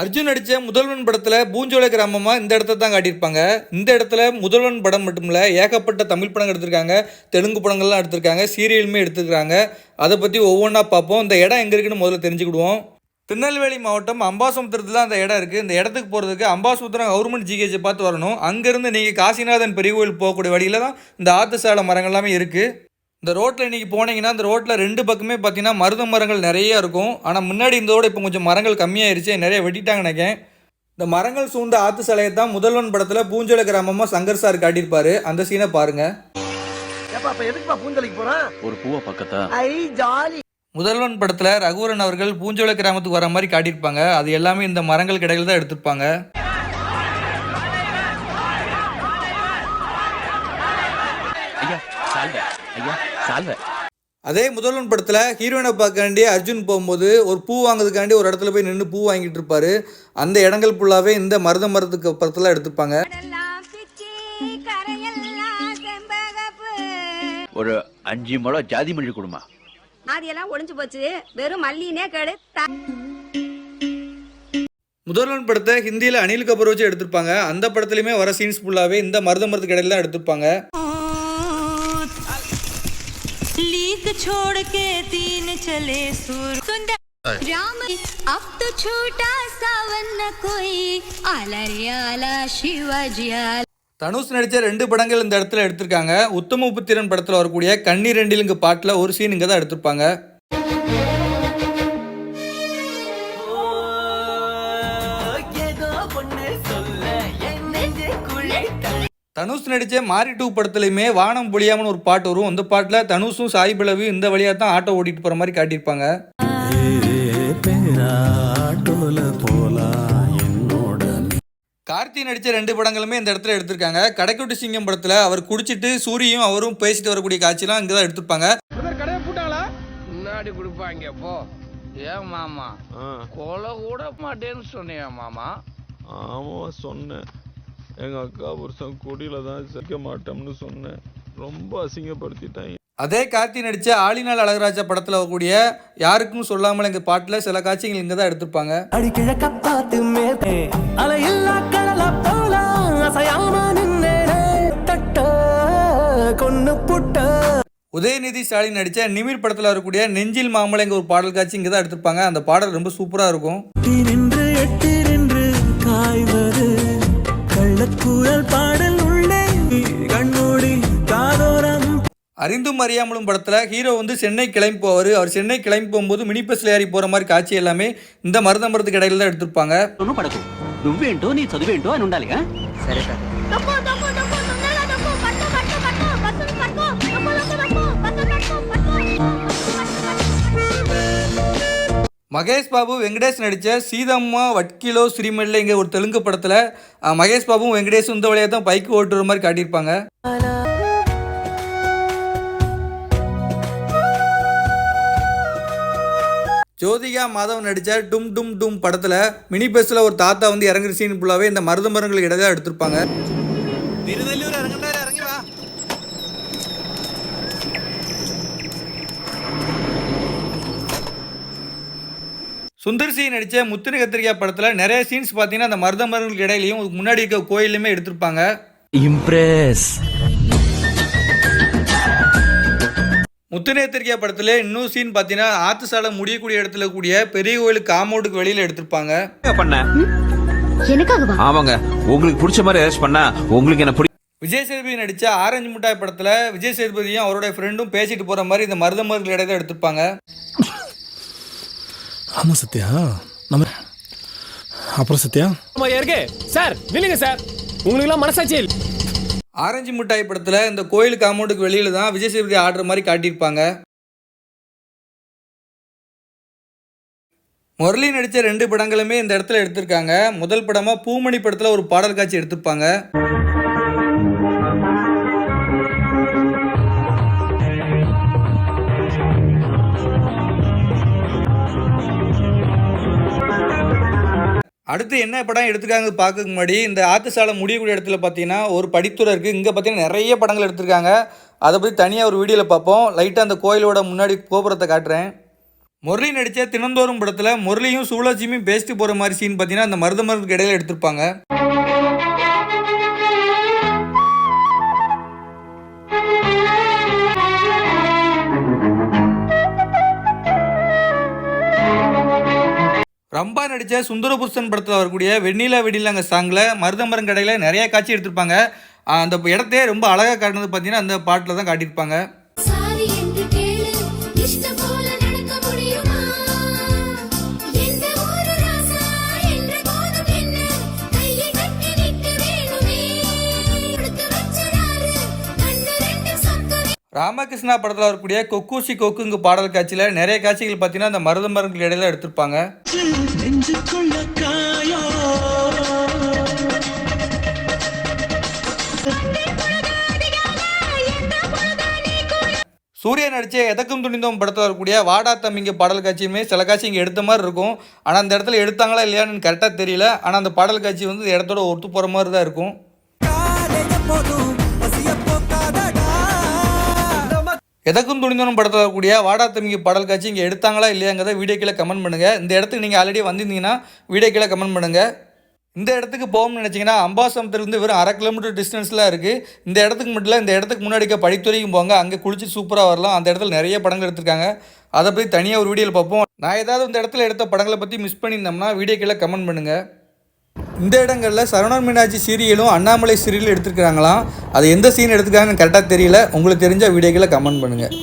அர்ஜுன் நடித்த முதல்வன் படத்தில் பூஞ்சோலை கிராமமாக இந்த இடத்த தான் காட்டியிருப்பாங்க. இந்த இடத்துல முதல்வன் படம் மட்டும் இல்லை ஏகப்பட்ட தமிழ் படங்கள் எடுத்திருக்காங்க தெலுங்கு படங்கள்லாம் எடுத்திருக்காங்க சீரியலுமே எடுத்துருக்காங்க அதை பற்றி ஒவ்வொன்றா பார்ப்போம். இந்த இடம் எங்கே இருக்குன்னு முதல்ல தெரிஞ்சுக்கிடுவோம். திருநெல்வேலி மாவட்டம் அம்பாசமுத்திரத்தில் அந்த இடம் இருக்குது இந்த இடத்துக்கு போகிறதுக்கு அம்பாசமுத்திரம் கவர்மெண்ட் ஜிஹெச்சை பார்த்து வரணும். அங்கேருந்து நீங்கள் காசிநாதன் பெரிய கோயில் போகக்கூடிய வழியில் தான் இந்த ஆத்து சாலை மரங்கள் எல்லாமே இருக்குது இந்த ரோட்டில் இன்றைக்கி போனீங்கன்னா இந்த ரோட்டில் ரெண்டு பக்கமே பார்த்தீங்கன்னா மருத மரங்கள் நிறைய இருக்கும். ஆனால் முன்னாடி இருந்ததோட இப்போ கொஞ்சம் மரங்கள் கம்மியாயிருச்சு. நிறைய வெட்டிட்டாங்க நினைக்கிறேன். இந்த மரங்கள் சூழ்ந்த ஆத்து சாலையை தான் முதல்வன் படத்தில் பூஞ்சோலை கிராமமாக சங்கர் சார் காட்டியிருப்பாரு. அந்த சீனை பாருங்கள் ஏப்பா அப்ப எதுக்குப்பா பூஞ்சலிக்கு போறான் ஒரு பூவை பக்கத்தா? ஐ ஜாலி. முதல்வன் படத்தில் ரகுவரன் அவர்கள் பூஞ்சோலை கிராமத்துக்கு வர மாதிரி காட்டியிருப்பாங்க. அது எல்லாமே இந்த மரங்கள் கடையில் தான் எடுத்திருப்பாங்க. ஐயா. சால்வ. அதே முதல்வன் படத்தில் ஹீரோயினை பார்க்காண்டி அர்ஜுன் போகும்போது ஒரு பூ வாங்குறதுக்காண்டி ஒரு இடத்துல போய் நின்று பூ வாங்கிட்டு இருப்பாரு. அந்த இடங்கள் ஃபுல்லாகவே இந்த மருத மரத்துக்கு அப்புறத்தில் எடுத்துப்பாங்க. ஒரு அஞ்சு முழம் ஜாதி மல்லி கொடுமா. ஆதியெல்லாம் ஒளிஞ்சு போச்சு. வெறும் மல்லினே கேடு முதல்வன் படத்தை ஹிந்தியில் அனில் கபூர் வச்சு எடுத்திருப்பாங்க. அந்த படத்துலையுமே வர சீன்ஸ் ஃபுல்லாகவே இந்த மருத மரத்துக்கு இடையில தான் எடுத்திருப்பாங்க. छोड़ के तीन चले सुर सुंदर राम अब तो छोटा सावन न कोई आला आला शिवाजी आला தனுஷ் நடித்த ரெண்டு படங்கள் இந்த இடத்துல எடுத்திருக்காங்க உத்தம புத்திரன் படத்தில் வரக்கூடிய கண்ணீர் ரெண்டிலுங்க பாட்டில் ஒரு சீன் இங்கே தான் எடுத்திருப்பாங்க தனுஷ் நடித்த மாரி டூ படத்துலையுமே வானம் பொழியாமன்னு ஒரு பாட்டு வரும். அந்த பாட்டில் தனுஷும் சாய் பல்லவி இந்த வழியாக தான் ஆட்டோ ஓட்டிட்டு போகிற மாதிரி காட்டியிருப்பாங்க. கார்த்தி நடித்த ரெண்டு படங்களுமே இந்த இடத்துல எடுத்திருக்காங்க. கடைக்குட்டி சிங்கம் படத்தில் அவர் குடிச்சிட்டு சூரியும் அவரும் பேசிட்டு வரக்கூடிய காட்சிலாம் இங்கே தான் எடுத்திருப்பாங்க. முன்னாடி கொடுப்பாங்க போ. ஏன் மாமா கொலை கூட மாட்டேன்னு சொன்னியா மாமா? ஆமா சொன்னேன். எங்க அக்கா புருஷன் குடியில தான் சேர்க்க மாட்டோம்னு சொன்னேன். ரொம்ப அசிங்கப்படுத்திட்டாங்க அதே கார்த்தி நடித்த ஆளினால் அழகராஜா படத்தில் வரக்கூடிய யாருக்கும் சொல்லாமல் எங்கள் பாட்டில் சில காட்சிகள் இங்கே தான் எடுத்திருப்பாங்க. உதயநிதி ஸ்டாலின் நடித்த நிமிர் படத்தில் வரக்கூடிய நெஞ்சில் மாமலைங்க ஒரு பாடல் காட்சி இங்கே தான் எடுத்திருப்பாங்க. அந்த பாடல் ரொம்ப சூப்பராக இருக்கும். கள்ளக்கூழல் பாடல் உள்ளே கண்மூடி காதோரம் அறிந்தும் அறியாமலும் படத்தில் ஹீரோ வந்து சென்னை கிளம்பி போவார் அவர் சென்னை கிளம்பி போகும்போது மினி பஸ்ல ஏறி போகிற மாதிரி காட்சி எல்லாமே இந்த மருத மரத்துக்கு இடையில தான் எடுத்திருப்பாங்க పడకు నువ్వేంటో నీ చదువేంటో అని ఉండాలి ఆ? தப்பு, மகேஷ் பாபு வெங்கடேஷ் நடித்த சீதம்மா வட்கிலோ ஸ்ரீமல்ல இங்கே ஒரு தெலுங்கு படத்தில் மகேஷ் பாபுவும் வெங்கடேஷும் இந்த வழியாக தான் பைக்கு ஓட்டுற மாதிரி காட்டியிருப்பாங்க. ஜோதிகா மாதவ் நடித்த டும் டும் டும் படத்தில் மினி பஸ்ஸில் ஒரு தாத்தா வந்து இறங்குற சீன் ஃபுல்லாகவே இந்த மருத மரங்களுக்கு இடையே எடுத்திருப்பாங்க. சுந்தர் சி நடித்த முத்திரை கத்திரிக்காய் படத்தில் நிறைய சீன்ஸ் பார்த்தீங்கன்னா அந்த மருத மரங்களுக்கு இடையிலையும் முன்னாடி இருக்க கோயிலுமே எடுத்திருப்பாங்க. இம்ப்ரெஸ் முத்திரை கத்திரிக்காய் படத்தில் இன்னும் சீன் பார்த்தீங்கன்னா ஆத்து சாலை முடியக்கூடிய இடத்துல கூடிய பெரிய கோயிலுக்கு காம்பவுண்டுக்கு வெளியில் எடுத்திருப்பாங்க. எனக்காகவா? ஆமாங்க. உங்களுக்கு பிடிச்ச மாதிரி ஏதாச்சும் பண்ணா உங்களுக்கு என்ன விஜய் சேதுபதி நடித்த ஆரஞ்சு மிட்டாய் படத்தில் விஜய் சேதுபதியும் அவரோட ஃப்ரெண்டும் பேசிட்டு போகிற மாதிரி இந்த மருத மரங்கள் இடையே தான் எடுத்திருப்பாங்க. ஆமா சத்யா. நம்ம அப்புறம் சத்யா? சார் நில்லுங்க சார். உங்களுக்குலாம் மனசாட்சி. ஆரஞ்சு மிட்டாய் படத்தில் இந்த கோயில் காம்பவுண்டுக்கு வெளியில் தான் விஜய் சேதுபதி ஆடுற மாதிரி காட்டியிருப்பாங்க. முரளி நடித்த ரெண்டு படங்களுமே இந்த இடத்துல எடுத்திருக்காங்க. முதல் படமாக பூமணி படத்தில் ஒரு பாடல் காட்சி எடுத்திருப்பாங்க. அடுத்து என்ன படம் எடுத்திருக்காங்க பார்க்க முன்னாடி இந்த ஆத்துசாலை முடியக்கூடிய இடத்துல பார்த்தீங்கன்னா ஒரு படித்துறை இருக்குது இங்கே பார்த்தீங்கன்னா நிறைய படங்கள் எடுத்திருக்காங்க. அதை பற்றி தனியாக ஒரு வீடியோவில் பார்ப்போம். லைட்டாக அந்த கோயிலோட முன்னாடி கோபுரத்தை காட்டுறேன். முரளி நடித்த தினந்தோறும் படத்தில் முரளியும் சூழச்சியுமே பேசிட்டு போகிற மாதிரி சீன் பார்த்தீங்கன்னா அந்த மருத மருந்துக்கு இடையில எடுத்திருப்பாங்க. ரம்பா நடித்த சுந்தரபுருஷன் படத்தில் வரக்கூடிய வெண்ணிலா வெடிலாங்க சாங்கில் மருதமரம் கடையில் நிறைய காட்சி எடுத்திருப்பாங்க. அந்த இடத்தையே ரொம்ப அழகாக காட்டினது பார்த்தீங்கன்னா அந்த பாட்டில் தான் காட்டியிருப்பாங்க. ராமகிருஷ்ணா படத்தில் வரக்கூடிய கொக்கூசி கொக்குங்கு பாடல் காட்சியில் நிறைய காட்சிகள் பார்த்தீங்கன்னா அந்த மருத மரங்களுக்கு இடையில எடுத்திருப்பாங்க. நெஞ்சுக்குள்ள காயோ சூர்யா நடித்த எதக்கும் துணிந்தோம் படத்தில் வரக்கூடிய வாடா தம்பிங்க பாடல் காட்சியுமே சில காட்சி இங்கே எடுத்த மாதிரி இருக்கும். ஆனால் அந்த இடத்துல எடுத்தாங்களா இல்லையான்னு கரெக்டாக தெரியல. ஆனால் அந்த பாடல் காட்சி வந்து இடத்தோட ஒத்து போகிற மாதிரி தான் இருக்கும். எதுக்கும் துணிந்தனும் படத்தில் கூடிய வாடா தம்பிக்கு பாடல் காட்சி இங்கே எடுத்தாங்களா இல்லையாங்கிறத வீடியோ கீழே கமெண்ட் பண்ணுங்கள் இந்த இடத்துக்கு நீங்கள் ஆல்ரெடி வந்திருந்தீங்கன்னா வீடியோ கீழே கமெண்ட் பண்ணுங்கள் இந்த இடத்துக்கு போகணும்னு நினச்சிங்கன்னா அம்பாசமத்துலேருந்து வெறும் அரை கிலோமீட்டர் டிஸ்டன்ஸில் இருக்குது இந்த இடத்துக்கு மட்டும் இல்லை இந்த இடத்துக்கு முன்னாடிக்க படித்துறைக்கும் போங்க. அங்கே குளிச்சு சூப்பராக வரலாம். அந்த இடத்துல நிறைய படங்கள் எடுத்திருக்காங்க. அதை பற்றி தனியாக ஒரு வீடியோவில் பார்ப்போம். நான் ஏதாவது இந்த இடத்துல எடுத்த படங்களை பற்றி மிஸ் பண்ணியிருந்தோம்னா வீடியோ கீழே கமெண்ட் பண்ணுங்கள் இந்த இடங்களில் சரவணன் மீனாட்சி சீரியலும் அண்ணாமலை சீரியலும் எடுத்துருக்காங்களாம் அது எந்த சீன் எடுத்துருக்காங்கன்னு கரெக்டாக தெரியல. உங்களுக்கு தெரிஞ்ச வீடியோக்களை கமெண்ட் பண்ணுங்கள்